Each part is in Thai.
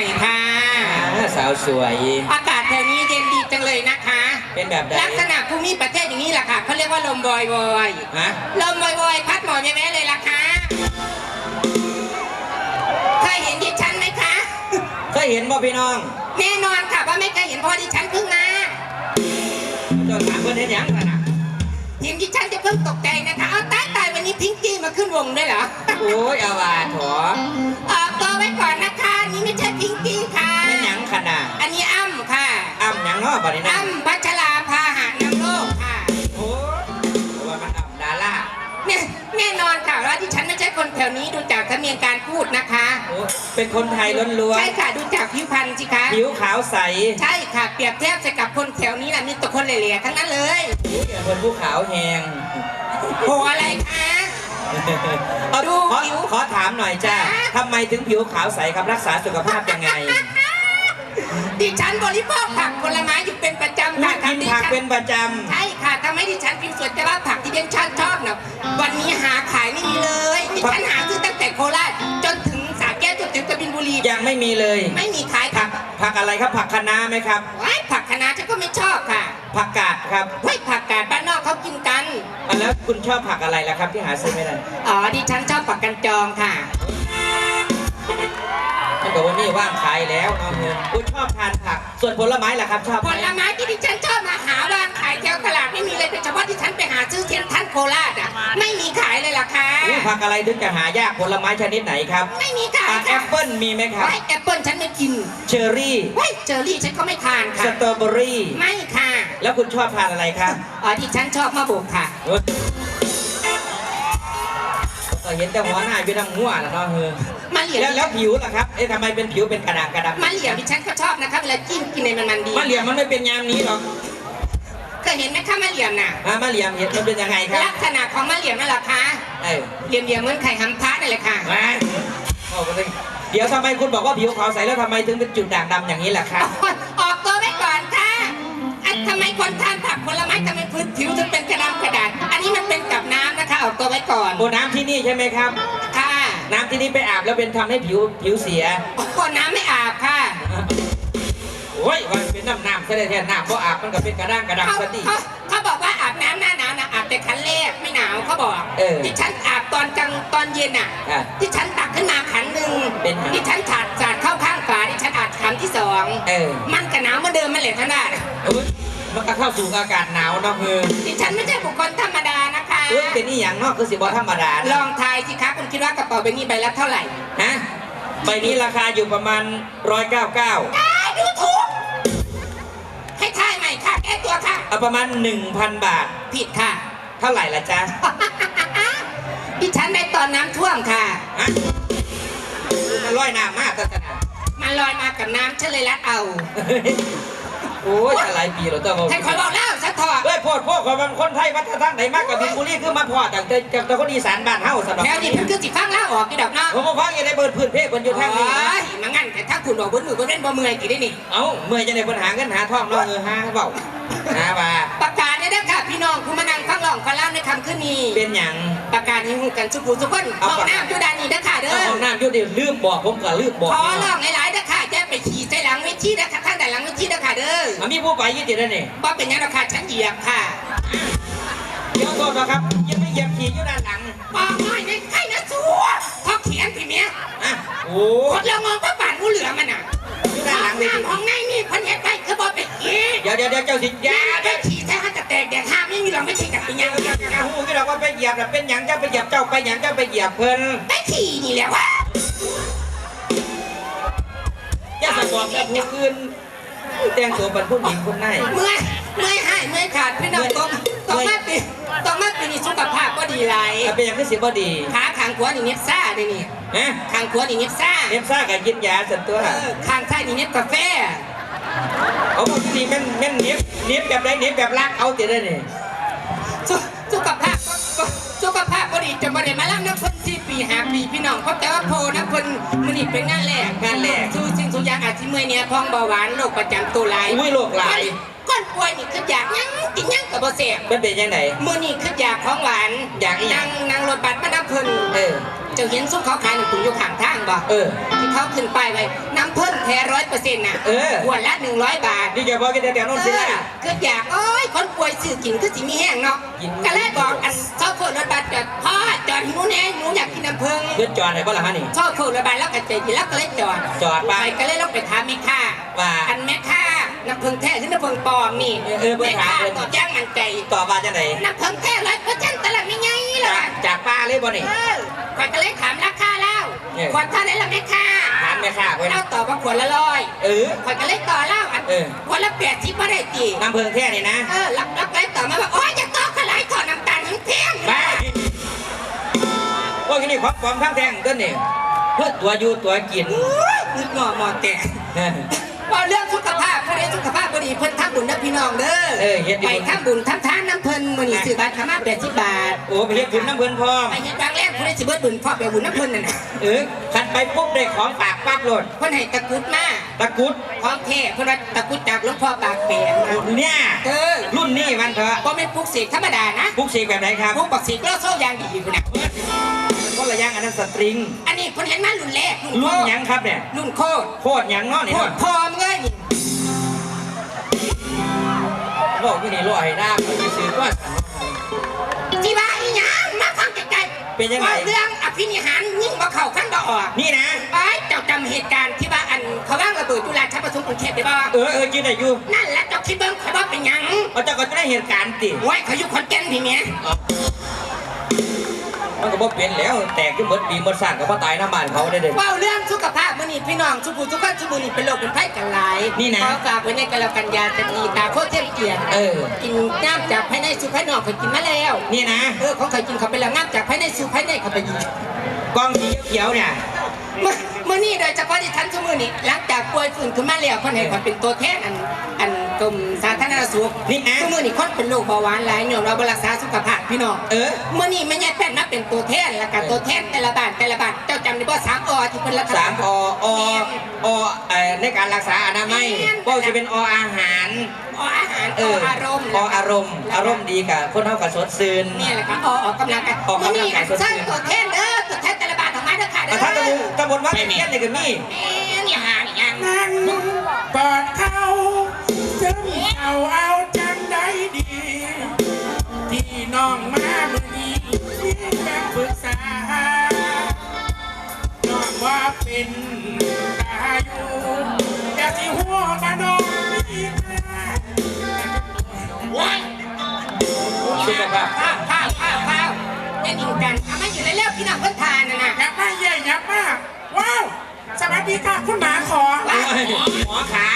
ม่ค่ะ อ่าสาวสวย อากาศแถวนี้เย็นดีจังเลยนะคะ เป็นแบบใดลักษณะภูมิประเทศอย่างนี้แหละค่ะเขาเรียกว่าลมบอยบอยฮะลมบอยบอยพัดหมอนแม่ๆเลยล่ะค่ะเคยเห็นดิฉันไหมคะ เคยเห็นบ่พี่น้องแน่นอนค่ะว่าไม่เคยเห็นเพราะดิฉันเพิ่งมาเจ้าถามเพื่อนเห็นหยังกันนะเห็นดิฉันจะเพิ่งตกใจนะคะเอาตายตายวันนี้พิงกี้มาขึ้นวงด้วยเหรอ โอ้ยเอาว่าถอออกตัว ไว้ก่อนนะคะนี่ไม่ใช่พิงกี้ค่ะเป็นหยังขนาดอันนี้อ้ำค่ะ อ้ำหยังเนาะบัดนี้นะอ้ำพัชราภาหะนำโลกค่ะ โอ้ยว่ามันอ้ำดาราเนี่ยแน่นอนค่ะว่าที่ฉันไม่ใช่คนแถวนี้ดูจากสำเนียงการพูดนะคะ โอ้เป็นคนไทยล้วนใช่ค่ะดูจากผิวพรรณสิคะๆผิวขาวใสใช่ค่ะเปรียบเทียบกับคนแถวนี้แหละมีแต่คนเหล่ๆทั้งนั้นเลยผิวอย่างคนผู้ขาวแหงโหอะไรคะเอา ดูขอผิว ขอถามหน่อยจ้าฮะทำไมถึงผิวขาวใสครับรักษาสุขภาพยังไงดิฉันบริโภคผักผลไม้อยู่เป็นประจำนัค่ะกกินทำดิผักฉันเป็นประจใช่ค่ะทำให้ดิฉันผิวสวยแต่ว่าผักที่ดิฉันชอบเนาะวันนี้หาขายไม่มีเลยดิฉันหาซื้อตั้งแต่โคราชจนถึงสระแก้วจนถึงกบินบุรีำยังไม่มีเลย ไม่มีขายผัค่ะกผักอะไรครับผักคะน้าไหมครับ ว้ายผักคะน้าฉันก็ไม่ชอบค่ะ ผักกาดครับเฮ้ยผักกาดบ้านนอกเขากินกัน อะแล้วคุณชอบผักอะไรล่ะครับที่หาซื้อไม่ได้อ๋อดิฉันชอบผักกันจองค่ะมันบอกว่านี่ว่างขายแล้วน้องเงินคุณชอบทานผัก ส่วนผลไม้ล่ะครับชอบผไหมลไม้ที่ดิฉันชอบมาหาวางขายแถวตลาดไม่มีเลยโดยเฉพาะที่ฉันไปหาซื้อเทียนท่านโคราชอะไม่มีขา ผักอะไรถึงจะหายากผลไม้ชนิดไหนครับไม่มีขายอะแอค่ะปเปิ้ลมีไหมครับ ไว้แอปเปิลฉันไม่กินเชอร์รี่ ไว้เจอรี่ฉันก็ไม่ทานสค่ะ ตรอเบอรี่ ไม่ค่ะแล้วคุณชอบทานอะไรครับอ๋อดิฉันชอบมะบุกค่ะ เอ้ยก็เห็นแต่หัวหน้าอยู่ทางหัวแล้วเนาะเฮ้ยมะเหลี่ยมแล้วแล้วผิวล่ะครับ เอ๊ะทำไมเป็นผิวเป็นกระดางกระดำมะเหลี่ยมดิฉันก็ชอบนะคะเวลาจิ้มกินในมันมันๆดีมะเหลี่ยมมันไม่เป็นยามนี้หรอกเคยเห็นไหมคะมะเหลี่ยมน่ะ อะมะเหลี่ยมเห็นมันเป็นยังไงครับ ลักษณะของมะเหลี่ยมนั่นแหละคะ เอ้ยเหลี่ยมๆเหมือนไข่หำพระนั่นแหละค่ะ มาเอาไปเลยเดี๋ยวทำไมคุณบอกว่าผิวขาวใสแล้วทำไมถึงเป็นจุดด่างดำอย่างนี้ล่ะครับ ออกตัวไว้ก่อนค่ะอันทำไมคนทานผักผลไม้ทำไมพื้นผิวถึงเป็นกระดำกระดาษอันนี้มันเป็นกับน้ำนะคะ ออกตัวไว้ก่อน โอ้น้ำที่นี่ใช่ไหมครับ ค่ะน้ำที่นี่ไปอาบแล้วเป็นทำให้ผิวผิวเสียโอ้โหน้ำไม่อาบค่ะโอ้ยมันเป็นน้ำน้ำซะได้แทนน้ำเพราะอาบมันก็เป็นกระด้างกระดังเขาซะดิเขาเขาบอกว่า อกเออที่ฉันอาบตอนกลางตอนเย็นอะ อะที่ฉันตักขึ้นมาขันหนึ่งเป็นไง ที่ฉันฉาดฉาดเข้าข้างฝาที่ฉันอาบขันที่สองเออมันกระหนาวเหมาเดิมมันเหละขนาดโอ้ยมันก็เข้าสู่อากาศหนาวเนาะคือที่ฉันไม่ใช่บุคคลธรรมดานะคะ เอ้ยเป็นนี่อย่างเนอกคือสิบอธรรมดาลนะองทายสิคะคุณคิดว่ากระเป๋าใบนี้ใบละเท่าไหร่ฮะใบนี้ราคาอยู่ประมาณร้อยเก้าเก้าอ้ายดูถูกให้ทายใหม่ค่ะแก้ตัวค่ะ เอาประมาณหนึ่งพันบาท ผิดค่ะ เท่าไหร่ละจ๊ะ ดิฉันได้ตอนน้ำท่วมค่ะ ฮะมันร้อยหน้ามากตั้งแต่มันลอยมากับน้ำฉันเลยรัดเอาโอ้ยจะหลายปีแล้วต้องให้คอยบอกเล่าสะทอดเฮ้ยโพดพวกคนมันคนไทยวัฒนธรรมไหนมากกับบินบุรีคือมาพอจากแต่จากแต่คนอีสานบ้านเฮาสำหรับแล้วนี่เพิ่งคือสิฟังเล่าออกกี่ดอกเนาะผมมาฟังอยังได้เบิดพื้นเพคนอยู่ทางนี้โอ้ยมางั้นแต่ถ้าคุณบอกบนมือก็เล่นบ่เมื่อยกี่ได้นี่เอ้าเมื่อยจะได้ปัญหาเงินหาทองเนาะเออฮะเบาหาว่าประกาศเนี่ยนะค่ะพี่น้องคุณมานั่งฟังร้ องฟังเล่าในคำขึ้นนี้เป็นหยังประกาศให้หูกันสุขุสุขคนเอาห้องก่อนน้ำอยูดานนี้นะค่ะเด้อาอห้องน้ำอยุ่เดี๋ยวลืมบอกผมก็ลืมบอกขอร้องหลายๆนะค่ะจะไปขี่ใส่หลังเวทีนะค่ะข้างแต่หลังเวทีนะค่ะเด้อมันมีผู้ไปยี่ติดแล้วนี่บ่เป็นยังหรอกค่ะฉันเหยียบค่ะเดี๋ยวโทษนะครับยังไม่เหยียบขี่อยู่ด้านหลังบอกหน่อยในใครนะสัวพอเขียนพี่เมียอะโอ้คนเรามองพระบาทงูเหลือมันอะ อยู่ด้านหลังห้เลยน้ำของในนี่พันเฮ็ดไปคือบ่ไปขี่เดี๋ยวเดี๋ยวเดี๋ยวเจ้าสิอยาย่าไปขี่แท้ห้าจะแตกแดกห้ามไม่มีหรอกไม่ขี่กับเป็นหยังอย่าหูก็เราว่าไปเหยียบน่ะเป็นหยังเจ้าไปเหยียบเจ้าไปหยังเจ้าไปเหยียบเพิ่นไปขี่นี่แหละวะอย่าสะบอกแต่ผู้อื่นแต่งตัวเป็นผู้หญิงคนไหน เมื่อยเมื่อยหายเมื่อยขาดพี่น้องต้องต้องมาปีต้องมาปีนี้สุขภาพก็ ดีไรถ้าเป็นอย่างที่เสียบ่ดีขาขางขวานี่เน็บซ่าเลยนี่นะขางขวานี่เน็บซ่าเนฟซ่ากับกินยาสันตัวเออขางซ้ายนี่เน็บกาแฟเอาบอกที่นี่แม่นแม่นเนฟเนฟแบบไหนเนฟแบบรักเอาติได้นี่สุสุขภาพก็สุขภาพก็ดีจะมาได้มาล่ำน้ำพ่นสี่ปีห้าปีพี่น้องเพราะแต่ว่าโพน้ำพ่นมันนี่เป็นงานแรกงานแรกสู้สิ่งสู้อย่างอาจจะเมื่อยเนี่ยท้องเบาหวานโรคประจำตัวหลายอุ้ยโลกหลาย ก้อนป่วยนี่คืออยากหยังกินหยังกับบ่เสียมันเป็นยังไงมื้อนี้คืออยากของหวานอยากอีหยันั่งงนั่งรถบัสมาน้ำเพิ่นเออจจะเห็นซุปเขาขายหนึ่งถุงอยู่ข้างทางบ่เออ ที่เขาขึ้นป้ายไว้น้ำเพิ่มแท้ร้อยเปอร์เซ็นต์น่ะเออ ขวดละหนึ่งร้อยบาท นี่จะบอกกันแต่แถวโน้นสิล่ะ คืออยากโอ้ยคนป่วยซื้อกินคือสิมีแห้งเนาะกิน ก็เลยบอกอันชอบเฟิร์รถบัสจอดพ่อจอดหนูแน่หนูอยากกินน้ำผึ้งเพื่อนจอดไหนบ้างล่ะฮะนี่ ชอบเฟิร์รถบัสแล้วก็ใจดีแล้วก็เลยจอดจอดไปไปก็เลยลงไปถามแม่ค้าว่า อันแม่ค้า น้ำผึ้งแท้หรือน้ำผึ้งปลอมนี่เออเออไปแม่ถามค้าเพิ่น ตอบย่างมันใจต่อมาจะไหนน้ำผึ้งแท้ร้อยเปอร์เซ็นต์แต่ละไม่ไงล่ะจากจากป้าเลยบ่นี่ เออข่อยก็เลยถามราคาแล้วเนี่ย ขวดเท่าไหร่ละแม่ค้าถามแม่ค้าเพิ่นเล่าตอบว่าขวดละร้อยเออข่อยก็เลยต่อเล่าอันเออ ขวดละแปดสิบไม่ได้ตีน้ำเพิงแท้นี่นะเออรับรับเลยต่อมาว่าโอ้ยจะต่อขลายถอดน้ำตาลทั้งเพียงบ้าพวกนี้ความความทั้งแท่งต้นนี่เพื่อตัวอยู่ตัวกินนึกหมอหมอแต่พอเรื่องสุข ภาพผู้ใดสุขภาพบดีเพิ่นทำบุญนะพี่น้องเด้อเออเฮ็ดดี ไปทำบุญทำทานน้ำเพิ่นมื้อนี้ซื้อบัตรเข้ามา80บาท โอ้ไปเฮ็ดบุญน้ำเพิ่นพร้อมไปเฮ็ดบางแรกผู้ใดสิเบิดบุญพ่อไปบุญน้ำเพิ่นนั่นน่ะเออขันไปปุ๊บได้ของปากปั๊บโลดเพิ่นให้ตะกรุดมาตะกรุดของแท้เพิ่นว่าตะกรุดจากหลวงพ่อปากแปงนะเนี่ยเออรุ่นนี้มันเถอะบ่แม่นปลุกเสกธรรมดานะพุกเสกแบบไหนครับปลุกบักเสกโลโซอย่างดีพุ่นน่ะคนละอย่างอันนั้นสตริง อันนี้เพิ่นเห็นมารุ่นแรกรุ่นโคตหยังครับเนี่ยรุ่นโคตรโคตรหยังเนาะนี่โคตเนาะรพร้อมเงยนี่ โลกที่นี่ลอยหน้ามันมีซื้อว่าที่ว่าอีหยังมาฟังไกลๆเป็นยังไงว่าเรื่องอภินิหารยิ่งบ่เข้าขั้นบ่ออกนี่นะไอ้เจ้าจำเหตุการณ์ที่ว่าอันเขาว่างระเบิดจุฬาชัยประสงค์กรุงเทพได้บ่เออเออกินได้อยู่นั่นแหละเจ้าคิดเบิ่งเขาว่าเป็นหยังเอาเจ้าก็จะได้เหตุการณ์ติไว้เขาอยู่ขอนแก่นพี่เมีย มันก็บ่เป็นแล้ว แตกขึ้นหมดปีหมดสร้างก็บ่ตายน้ำบ้านเขาได้เด้เว้าเรื่องสุขภาพมื้อนี้พี่น้องทุกผู้ทุกคนทุกมื้อนี้เป็นโรคเป็นไข้กันหลายนี่นะขอฝากไว้ในกระกันยาจะดีตาโคตรเทียมเกียรติเออ กินน้ำจากภายในสู่ภายนอกเคยกินมาแล้วนี่นะเออเขาเคยกินเขาไปแล้วน้ำจากภายในสู่ภายในเขาไปอีกกองสีเขียวๆเนี่ยเมื่อเมื่อนี้โดยเฉพาะที่ทันชั่วโมงนี้หลังจากป่วยฟื้นขึ้นมาแล้วคนให้คนเป็นตัวแทนอันอัน กรมสาธารณสุขนี่นะชั่วโมงนี้คนเป็นโรคเบาหวานหลายเนี่ยเราบรักษาสุขภาพพี่น้องเออเมื่อนี้ไม่ใช่แป้นนับเป็นตัวแทนแล้วก็ตัวแทนแต่ละบ้านแต่ละบ้านเจ้าจำได้ว่าสามอที่เป็นรักษา สามอออเอ่อในการรักษาอนามัยก็จะเป็นออาหารออาหารเออออารมณ์ออารมณ์ อารมณ์ดีกับคนเท่ากับสดซื่น นี่แหละค่ะอออกกำลังกายออกกำลังกายเมื่อนี้สดชื่นสร้างตัวแทนเด้อตัวแทนแต่ละบ้านของมาเด้อค่ะเด้อะอถ้าตะบุตะบนว่าเป็นเพี้ยนเลยกับมี่แม่นอย่าหาอีกอย่างนั่งกอดเขาซึ่ง เอาเอาจังได้ดี ที่น้องมาเมื่อนี้ที่แบ่ปรึกษา น้องว่าเป็นตาอยู่แต่ที่หัวมาน้องมีค่าสุขภาพข้าวข้าวข้าวข้าวอย่าดิ่งกันเอามอยู่ในเร็วพี่น้องเพิ่นทานนะนะยับมาเย่ยับมาว้าว สวัสดีค่ะคุณหมาขอโอ้ยหมอขา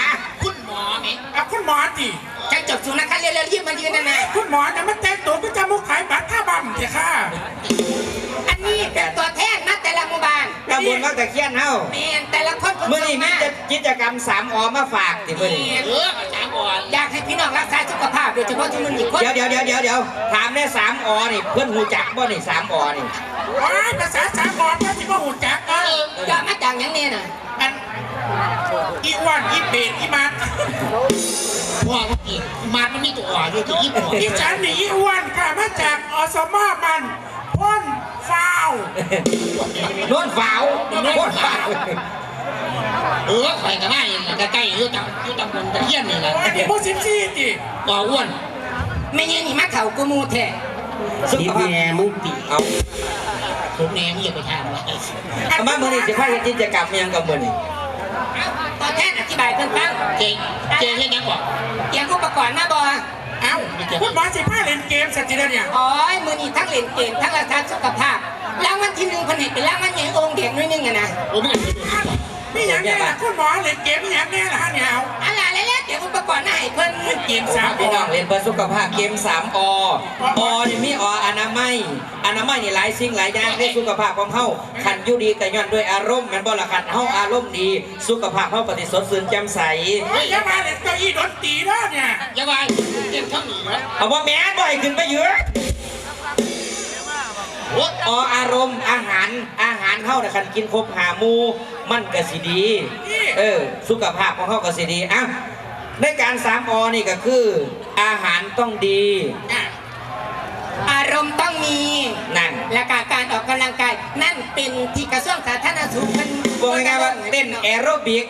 หมอดิจะจบสูงนะคะเร็วๆยืมมายืนนะนะคุณหมอจะมาแต่งตัวก็จะมุกขายบัตรค่าบัมเถอะค่ะ อันนี้เป็นตัวแทนมาแต่ละหมู่บ้านตะบนว่าตะเคียนเฮาเมนแต่ละคนเมื่อนี้มีกิจกรรมสามอมาฝากติมื่อนี้เออสามอออยากให้พี่น้องรักษาสุขภาพโดยเฉพาะที่มันมีคนเดี๋ยวเดี๋ยวเดี๋ยวเดี๋ยวเดี๋ยวถามได้สามออนี่เพื่อนหูจักบ่นี่สามออนี่ว้าภาษาสากลว่าที่ว่าหูจักเออยอมมาจากยังเนี่ยน่ะอัน อีอ้วนอีเป็ดอีมัดว่าเมื่อกี้มามันมีตัวอ่อนอยู่ที่ญี่ปุ่นอีฉันนี่อีอ้วนค่ะมาจากอสมอมันพ่นฟาวโน่นฝาวโน่นฝาวเออใครก็ได้ใกล้ๆอยู่ตำอยู่ตำบลตะเคียนนี่แหละว่านี่ผู้สิบสี่ดิต่ออ้วนไม่ใช่นี่มาเข่ากูมูแท้สุขภาพมึงปีเอาผมแหนมอย่าไปทำวะเอามามื่อนี้จะพาเฮ็ดกิจกรรมอิหยังกับมื่อนี้ตัวแทนอ ธิบายเพิ่นฟังเจ๊เจ๊เล่นยังบอกเตรียมอุปกรณ์มาบ่เอ้าคุณหมอสิผ้าเล่นเกมสัจจิเดเนี่ยอ๋อมือนี้ทั้งเล่นเกมทั้งรักษาสุขภาพรางวัลที่หนึ่งเพิ่นให้เป็นรางวัลใหญ่องค์เด็กน้อยหนึงอะนะผมไม่เคยดูนี่อย่างแน่ล่ะคุณหมอเล่นเกมนี่อย่างแน่ล่ะฮะเนี่ยเอาอะไร แล้วๆเดี๋ยวอุปกรณ์มาให้เพิ่นเกมสามพี่น้องเล่นเพื่อสุขภาพเกมสามออนี่มีออนามัยอนามัยนี่หลายสิ่งหลายอย่างในสุขภาพของเฮาขันอยู่ดีแต่ย้อนด้วยอารมณ์แมันบ่ละขันเฮาอารมณ์ดี สุขภาพเฮาปฏิสดชื่นแจ่มใสเฮ้ยอย่ามาเล่นเก้าอี้ดนตรีเด้อเนี่ยอย่าไปเต้นข้างหนีนะเอาว่าแม่นบ่ให้ขึ้นไปเยอะโอ้ออารมณ์อาหารอาหารเฮาน่ะคันกินครบหาหมู่มันก็สิดี เออ สุขภาพของเฮาก็สิดีอะในการสามอนี่ก็คือ อาหารต้องดี อารารมณ์ต้องมีนั่นและการการออกกำลังกาย นั่นเป็นที่กระทรวงสาธารณสุขมันบอกง่ายๆว่าเต้นแอโรบิก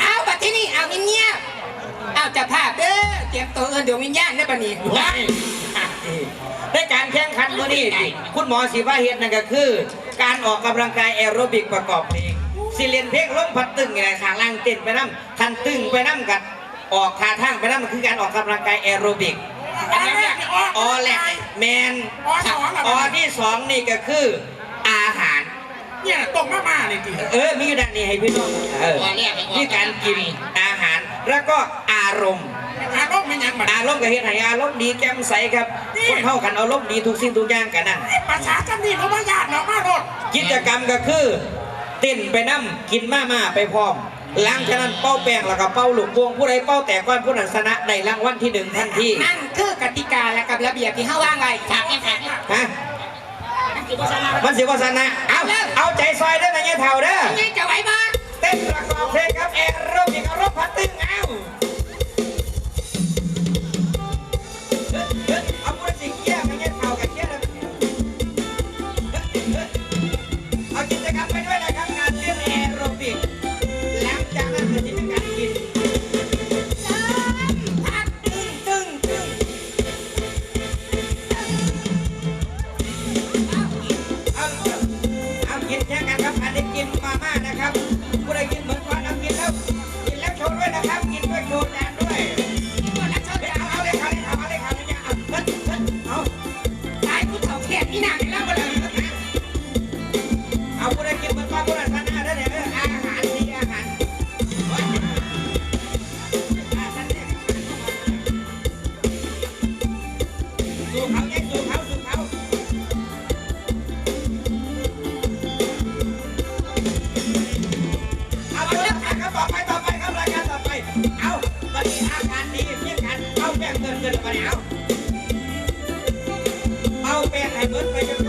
เอาบัดที่นี่เอาเงียบๆเอาจะภาพเด้อเตรียมตัวเอินเดี๋ยววิญญาณได้ปะนี่ว้าย ในการแข่งขันมื้อนี้ คุณหมอสีว่าเฮ็ดนั่นก็คือ การออกกำลังกายแอโรบิกประกอบเพลงสิเรียนเพลงล้มพัดตึงไงข้างล่างเต้นไปน้ำทันตึงไปน้ำกันออกท่าทางไปน้ำมันคือการออกกำลังกายแอโรบิกอันแรกนี่ออกออแรกแมนอสองอะออที่สองนี่ก็คืออาหารเนี่ยตรงมากๆเลยทีเออมีอยู่ด้านนี้ให้พี่น้องเออนี่การกินอาหารแล้วก็อารมณ์อารมณ์มันยังแบบอารมณ์กับเฮ็ดให้อารมณ์ดีแจ่มใสครับคนเท่ากันอารมณ์ดีทุกสิ่งทุกอย่างกันนั่นภาษาจำนี่เพราะว่าญาติเรามาโลดกิจกรรมก็คือเต้นไปน้ำกินมาม่าไปพร้อมหลังจากนั้นเป้าแป้งแล้วก็เป้าลูกพวงผู้ใดเป้าแต่ก้อนผู้นั้นชนะได้รางวัลที่หนึ่งทันทีนั่นคือกติกาและกับระเบียบที่เขาว่างไว้ฉากนี้ฉากนี้ฮะคือภาษาลาวมันสิว่าชนะเอาเอาใจซอยเด้อนะเนี่ยเท่าเด้อยังไงจะไหวบ้างเต้นประกอบเพลงครับแอโรบิกอารมณ์พัดตึงเอาเอา Bye-bye.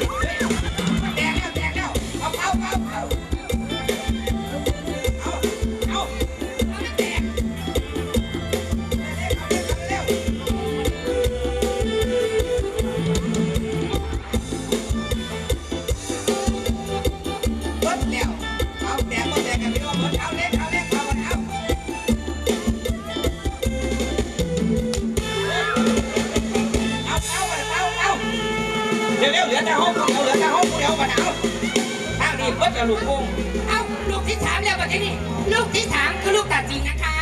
Yeah. างนี้เพิ่นจะลูกกุ้งเอาลูกที่สามแล้วบัดนี้ลูกที่สามคือลูกตัดสินนะคะ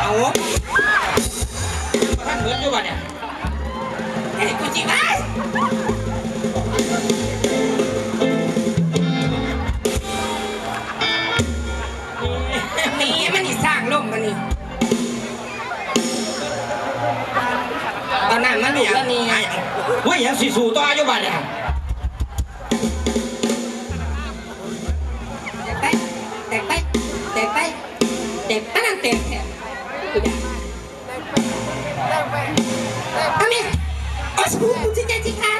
เอาท่านเหมือนอยู่วะเนี่ยเฮ้ยกูจีบ้า ตอนนั้นมันหลุดแล้วนี่ไอ้เฮ้ยยังสีสู่ต่ออยู่วะเนี่ยแตกไปแตกไปแตกไปแตกไปนั่นแตกแตกกูอยากเอาเนี่ยโอ้ชูกูจะใจจริงค่ะ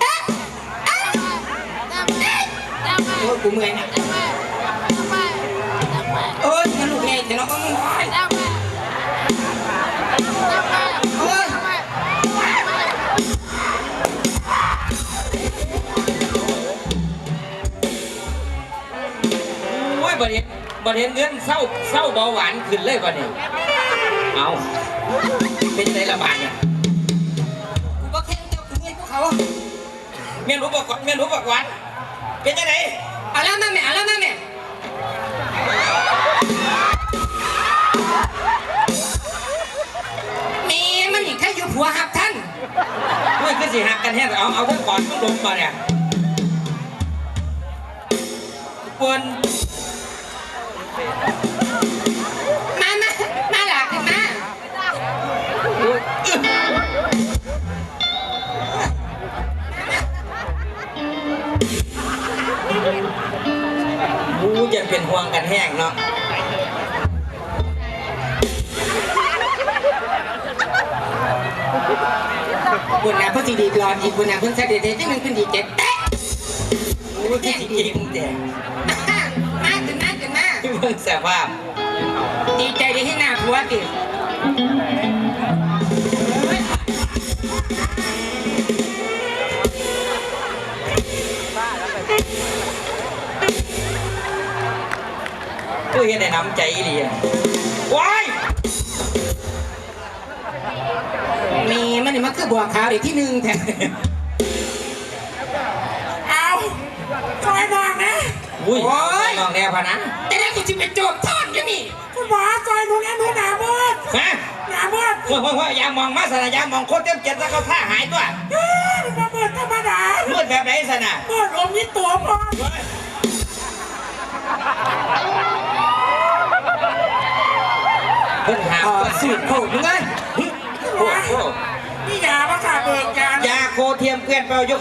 เอ๊ะเอ๊ะเอ๊ะโอ้ยกูเมื่อยนะโอ้ยมันลูกใหญ่แต่น้องก็มึง โอ้ยบัดนี้บัดเห็นเงินเศร้าเศร้าเบาหวานขึ้นเลยบัดนี้เอาเป็นใจละบาดเนี่ยกูก็แค่เจ้าคือเงินพวกเขาเมียนอุปกรณ์เมียนอุปกรณ์เป็นยังไงเอาละมาแม่เอาละมาแม่มีมันอีกแค่อยู่ผัวหักท่านเมื่อคือสิหักกันแท้เอาเอาทั้งก่อนทั้งลงมาเนี่ยปวน มามามาหลักเลยมาบูจะเป็นห่วงกันแห้งเนาะบุญนะเพิ่งสีดีรอนอีกบุญนะเพิ่งเสด็จที่มันขึ้นดีเจ็ดแตะบูที่จริงๆแต่ เพิ่งสภาพดีใจดีที่หน้าผัวกิคือเห็นได้น้ำใจดีอะว้ายมีมันนี่มันคือบัวขาวเด็กที่หนึ่งแท้เอาซอยน้องนะ อุ้ยน้องแนวพะนะแต่แล้วกูจะไปโจมท่อนกันนี่คุณหมอซอยหนูนะหนูหนามืดฮะหนามืดเฮ้ยเฮ้ยเฮ้ยอย่ามองมาสนะอย่ามองโคตรเต็มเจ็ดแล้วก็ผ้าหายตัวเอ้ยหนูมืดธรรมดามืดแบบไหนสนะมืดอมที่ตัวพอเพิ่นหาอ๋อสูตรโผล่มึงเอ้ยโอ้โหนี่ยาประกาศเบิกยานยาโคเทียมเกลียนเปล่ายุค